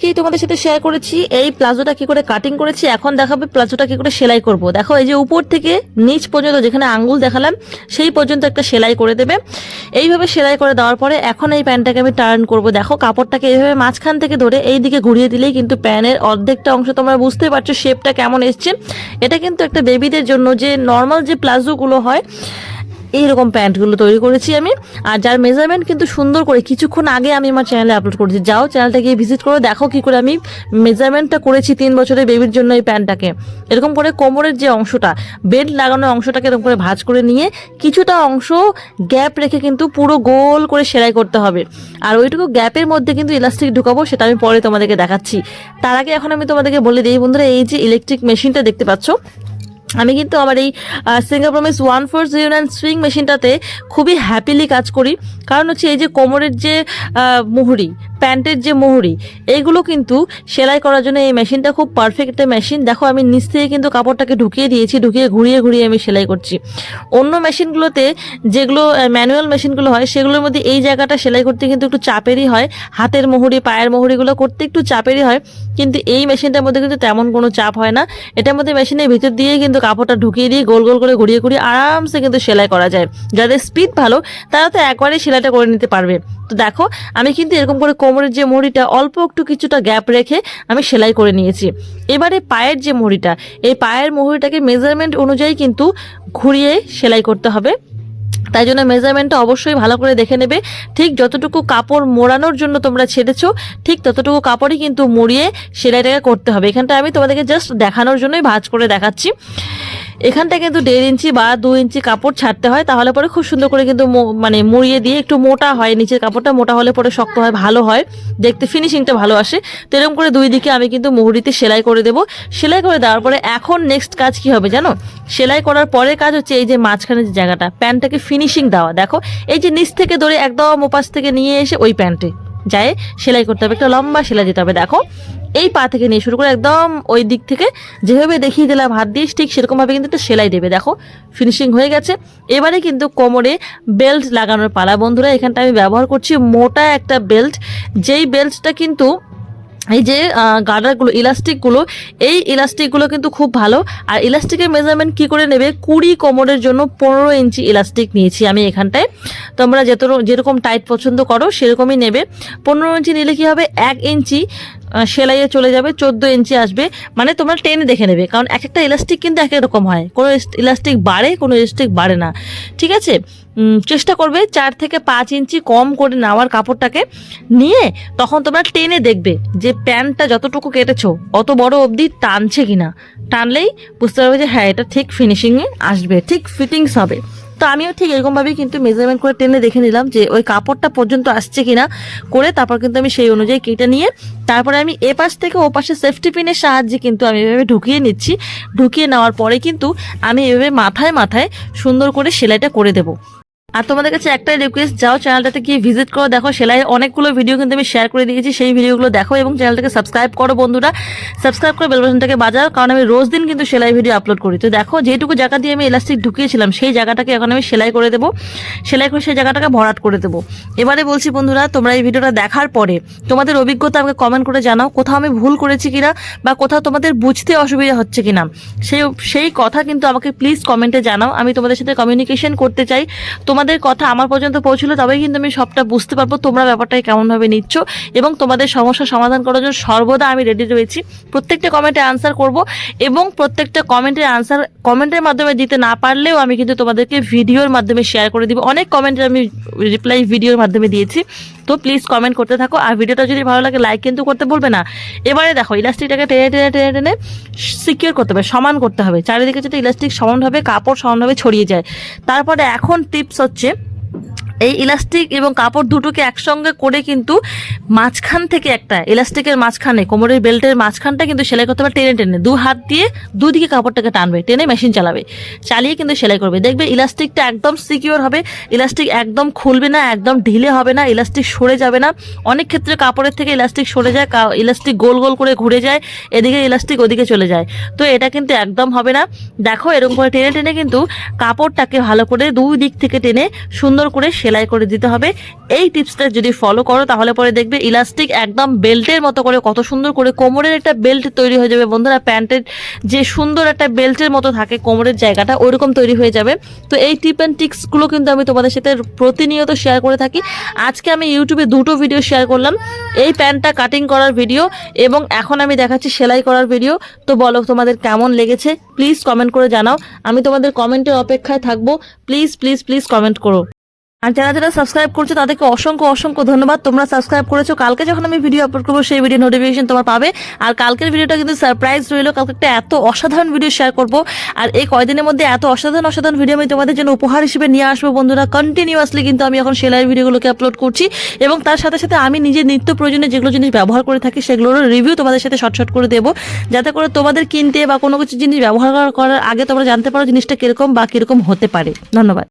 আজকেই তোমাদের সাথে শেয়ার করেছি। এই প্লাজোটা কি করে কাটিং করেছি? এখন দেখাবে প্লাজোটা কি করে সেলাই করব। দেখো, এই যে উপর থেকে নিচ পর্যন্ত যেখানে আঙ্গুল দেখালাম, সেই পর্যন্ত একটা সেলাই করে দেবে। এইভাবে সেলাই করে দেওয়ার পরে এখন এই প্যান্টটাকে আমি টার্ন করব। দেখো, কাপড়টাকে এইভাবে মাঝখান থেকে ধরে এই দিকে ঘুরিয়ে দিলেই কিন্তু প্যানের অর্ধেকটা অংশ তোমরা বুঝতে পারছ শেপটা কেমন এসছে। এটা কিন্তু একটা বেবিদের জন্য যে নর্মাল যে প্লাজোগুলো হয় এইরকম প্যান্টগুলো তৈরি করেছি আমি। আর যার মেজারমেন্ট কিন্তু সুন্দর করে কিছুক্ষণ আগে আমি আমার চ্যানেলে আপলোড করেছি। যাও চ্যানেলটা গিয়ে ভিজিট করে, দেখো কি করে আমি মেজারমেন্টটা করেছি তিন বছরের বেবির জন্য এই প্যান্টটাকে। এরকম করে কোমরের যে অংশটা বেল্ট লাগানো অংশটাকে এরকম করে ভাঁজ করে নিয়ে কিছুটা অংশ গ্যাপ রেখে কিন্তু পুরো গোল করে সেলাই করতে হবে। আর ওইটুকু গ্যাপের মধ্যে কিন্তু ইলাস্টিক ঢুকাবো, সেটা আমি পরে তোমাদেরকে দেখাচ্ছি। তার আগে এখন আমি তোমাদেরকে বলে দিই, বন্ধুরা, এই যে ইলেকট্রিক মেশিনটা দেখতে পাচ্ছ আমি কিন্তু আমার এই Singer promise one four zero nine swing মেশিনটাতে খুবই হ্যাপিলি কাজ করি। কারণ হচ্ছে এই যে কোমরের যে মুহুরি প্যান্টের যে মোহরি এইগুলো কিন্তু সেলাই করার জন্য এই মেশিনটা খুব পারফেক্ট একটা মেশিন। দেখো, আমি নিচ থেকে কিন্তু কাপড়টাকে ঢুকিয়ে দিয়েছি, ঢুকিয়ে ঘুরিয়ে ঘুরিয়ে আমি সেলাই করছি। অন্য মেশিনগুলোতে যেগুলো ম্যানুয়াল মেশিনগুলো হয়, সেগুলোর মধ্যে এই জায়গাটা সেলাই করতে কিন্তু একটু চাপেরই হয়। হাতের মুহুরি, পায়ের মুহুরিগুলো করতে একটু চাপেরই হয়, কিন্তু এই মেশিনটার মধ্যে কিন্তু তেমন কোনো চাপ হয় না। এটার মধ্যে মেশিনের ভিতর দিয়ে কিন্তু কাপড়টা ঢুকিয়ে দিয়ে গোল গোল করে ঘুরিয়ে ঘুরিয়ে আরামসে কিন্তু সেলাই করা যায়। যাদের স্পিড ভালো, তারা তো একবারেই সেলাইটা করে নিতে পারবে। তো দেখো, আমি কিন্তু এরকম করে কোমরের যে মুড়িটা, অল্প একটু কিছুটা গ্যাপ রেখে আমি সেলাই করে নিয়েছি। এবারে পায়ের যে মুড়িটা, এই পায়ের মুহুরিটাকে মেজারমেন্ট অনুযায়ী কিন্তু ঘুরিয়ে সেলাই করতে হবে। তাই জন্য মেজারমেন্টটা অবশ্যই ভালো করে দেখে নেবে। ঠিক যতটুকু কাপড় মোড়ানোর জন্য তোমরা ছেড়েছো, ঠিক ততটুকু কাপড়ই কিন্তু মুড়িয়ে সেলাইটাকে করতে হবে। এখানটা আমি তোমাদেরকে জাস্ট দেখানোর জন্যই ভাজ করে দেখাচ্ছি। এখানটা কিন্তু দেড় ইঞ্চি বা দু ইঞ্চি কাপড় ছাড়তে হয়, তাহলে পরে খুব সুন্দর করে কিন্তু মানে মুড়িয়ে দিয়ে একটু মোটা হয়, নিচের কাপড়টা মোটা হলে পরে শক্ত হয়, ভালো হয়। দেখতে ফিনিশিংটা ভালো আসে। তো এরকম করে দুই দিকে আমি কিন্তু মুহুরিতে সেলাই করে দেবো। সেলাই করে দেওয়ার পরে এখন নেক্সট কাজ কি হবে জানো? সেলাই করার পরের কাজ হচ্ছে এই যে মাঝখানে যে জায়গাটা, প্যান্টটাকে ফিনিশিং দেওয়া। দেখো, এই যে নিচ থেকে ধরে একদম ওপাশ থেকে নিয়ে এসে ওই প্যান্টে। যায়, সেলাই করতে হবে, একটা লম্বা সেলাই দিতে হবে, দেখো। এই পা থেকে নিয়ে শুরু করে একদম ওই দিক থেকে, যেভাবে দেখিয়ে দিলাম, হাত দিয়ে ঠিক সেরকমভাবে কিন্তু একটা সেলাই দেবে, দেখো। ফিনিশিং হয়ে গেছে। এবারে কিন্তু কোমরে বেল্ট লাগানোর পালা, বন্ধুরা, এখানটা আমি ব্যবহার করছি মোটা একটা বেল্ট যেই বেল্টটা কিন্তু এই যে গার্ডারগুলো ইলাস্টিকগুলো, এই ইলাস্টিকগুলো কিন্তু খুব ভালো। আর ইলাস্টিকের মেজারমেন্ট কি করে নেবে? কুড়ি কোমরের জন্য পনেরো ইঞ্চি ইলাস্টিক নিয়েছি আমি এখানটায়। তোমরা যেত যেরকম টাইট পছন্দ করো, সেরকমই নেবে। পনেরো ইঞ্চি নিলে কি হবে? এক ইঞ্চি। সেলাইয়ে চলে যাবে, চোদ্দ ইঞ্চি আসবে। মানে তোমরা টেনে দেখে নেবে, কারণ এক একটা ইলাস্টিক কিন্তু এক এক রকম হয়। কোনো ইলাস্টিক বাড়ে, কোনো ইলাস্টিক বাড়ে না। ঠিক আছে? চেষ্টা করবে চার থেকে পাঁচ ইঞ্চি কম করে নেওয়ার কাপড়টাকে নিয়ে তখন তোমরা টেনে দেখবে যে প্যান্টটা যতটুকু কেটেছো, অত বড় অবধি টানছে কিনা। টানলেই বুঝতে পারবে যে হ্যাঁ এটা ঠিক ফিনিশিংয়ে আসবে, ঠিক ফিটিংস হবে। তো আমিও ঠিক এরকমভাবেই কিন্তু মেজারমেন্ট করে টেনে দেখে নিলাম যে ওই কাপড়টা পর্যন্ত আসছে কিনা করে তারপর কিন্তু আমি সেই অনুযায়ী কেটে নিয়ে তারপরে আমি এ পাশ থেকে ও পাশে সেফটি পিনের সাহায্যে কিন্তু আমি এভাবে ঢুকিয়ে নিচ্ছি। ঢুকিয়ে নেওয়ার পরে কিন্তু আমি এভাবে মাথায় মাথায় সুন্দর করে সেলাইটা করে দেবো। আর তোমাদের কাছে একটাই রিকোয়েস্ট যাও চ্যানেলটাতে গিয়ে ভিজিট করো, দেখো সেলাই অনেকগুলো ভিডিও কিন্তু আমি শেয়ার করে দিয়েছি, সেই ভিডিওগুলো দেখো এবং চ্যানেলটাকে সাবস্ক্রাইব করো বন্ধুরা। সাবস্ক্রাইব করে বেলবাটনটাকে বাজাও, কারণ আমি রোজ দিন কিন্তু সেলাই ভিডিও আপলোড করি। তো দেখো, যেটুকু জায়গা দিয়ে আমি ইলাস্টিক ঢুকিয়েছিলাম, সেই জায়গাটাকে এখন আমি সেলাই করে দেবো। সেলাই করে সেই জায়গাটাকে ভরাট করে দেবো। এবারে বলছি বন্ধুরা, তোমরা এই ভিডিওটা দেখার পরে তোমাদের অভিজ্ঞতা আমাকে কমেন্ট করে জানাও, কোথাও আমি ভুল করেছি কিনা বা কোথাও তোমাদের বুঝতে অসুবিধা হচ্ছে কিনা। সেই সেই কথা কিন্তু আমাকে প্লিজ কমেন্টে জানাও, আমি তোমাদের সাথে কমিউনিকেশন করতে চাই। তোমাদের কথা আমার পর্যন্ত পৌঁছলো, তবেই কিন্তু আমি সবটা বুঝতে পারব। তোমরা ব্যাপারটাকে কেমনভাবে নিচ্ছ এবং তোমাদের সমস্যা সমাধান করার জন্য সর্বদা আমি রেডি রয়েছি। প্রত্যেকটা কমেন্টে আনসার করব এবং প্রত্যেকটা কমেন্টের আনসার কমেন্টের মাধ্যমে দিতে না পারলেও আমি কিন্তু তোমাদেরকে ভিডিওর মাধ্যমে শেয়ার করে দিব। অনেক কমেন্টের আমি রিপ্লাই ভিডিওর মাধ্যমে দিয়েছি। তো প্লিজ কমেন্ট করতে থাকো। আর ভিডিওটা যদি ভালো লাগে লাইক কিন্তু করতে বলবে না। এবারে দেখো, ইলাস্টিকটাকে টেনে টেনে টেনে টেনে সিকিউর করতে হবে, সমান করতে হবে। চারিদিকে যদি ইলাস্টিক সমানভাবে, কাপড় সমানভাবে ছড়িয়ে যায়। তারপরে এখন টিপস হচ্ছে এই ইলাস্টিক এবং কাপড় দুটোকে একসঙ্গে করে কিন্তু মাঝখান থেকে একটা, ইলাস্টিকের মাঝখানে, কোমরের বেল্টের মাঝখানটা কিন্তু সেলাই করতে হবে টেনে টেনে। দু হাত দিয়ে দুদিকে কাপড়টাকে টানবে, টেনে মেশিন চালাবে। চালিয়ে কিন্তু সেলাই করবে। দেখবে ইলাস্টিকটা একদম সিকিওর হবে, ইলাস্টিক একদম খুলবে না, একদম ঢিলে হবে না, ইলাস্টিক সরে যাবে না। অনেক ক্ষেত্রে কাপড়ের থেকে ইলাস্টিক সরে যায় ইলাস্টিক গোল গোল করে ঘুরে যায়, এদিকে ইলাস্টিক ওদিকে চলে যায়। তো এটা কিন্তু একদম হবে না। দেখো এরকম করে টেনে টেনে কিন্তু কাপড়টাকে ভালো করে দুই দিক থেকে টেনে সুন্দর করে সেলাই করে দিতে হবে। এই টিপসটা যদি ফলো করো, তাহলে পরে দেখবে ইলাস্টিক একদম বেল্টের মতো করে কত সুন্দর করে কোমরের একটা বেল্ট তৈরি হয়ে যাবে। বন্ধুরা, প্যান্টের যে সুন্দর একটা বেল্টের মতো থাকে কোমরের জায়গাটা, ওইরকম তৈরি হয়ে যাবে। তো এই টিপ অ্যান্ড টিক্সগুলো কিন্তু আমি তোমাদের সাথে প্রতিনিয়ত শেয়ার করে থাকি। আজকে আমি ইউটিউবে দুটো ভিডিও শেয়ার করলাম। এই প্যান্টটা কাটিং করার ভিডিও এবং এখন আমি দেখাচ্ছি সেলাই করার ভিডিও তো বলো, তোমাদের কেমন লেগেছে? প্লিজ কমেন্ট করে জানাও। আমি তোমাদের কমেন্টের অপেক্ষায় থাকব। প্লিজ প্লিজ প্লিজ কমেন্ট করো। আর যারা যারা সাবস্ক্রাইব করছ, তাদেরকে অসংখ্য অসংখ্য ধন্যবাদ। তোমরা সাবস্ক্রাইব করেছ, কালকে যখন আমি ভিডিও আপলোড করব, সেই ভিডিও নোটিফিকেশন তোমার পাবে। আর কালকের ভিডিওটা কিন্তু সারপ্রাইজ রইল, কালকে একটা এত অসাধারণ ভিডিও শেয়ার করব। আর এই কয়দিনের মধ্যে এত অসাধারণ অসাধারণ ভিডিও আমি তোমাদের জন্য উপহার হিসেবে নিয়ে আসব, বন্ধুরা। কন্টিনিউয়াসলি কিন্তু আমি এখন সেলাইয়ের ভিডিওগুলোকে আপলোড করছি। এবং তার সাথে সাথে আমি নিজের নিত্য প্রয়োজনে যেগুলো জিনিস ব্যবহার করে থাকি সেগুলোর রিভিউ তোমাদের সাথে শর্ট শর্ট করে দেবো। যাতে করে তোমাদের কিনতে বা কোনো কিছু জিনিস ব্যবহার করার আগে তোমরা জানতে পারো জিনিসটা কীরকম বা কীরকম হতে পারে। ধন্যবাদ।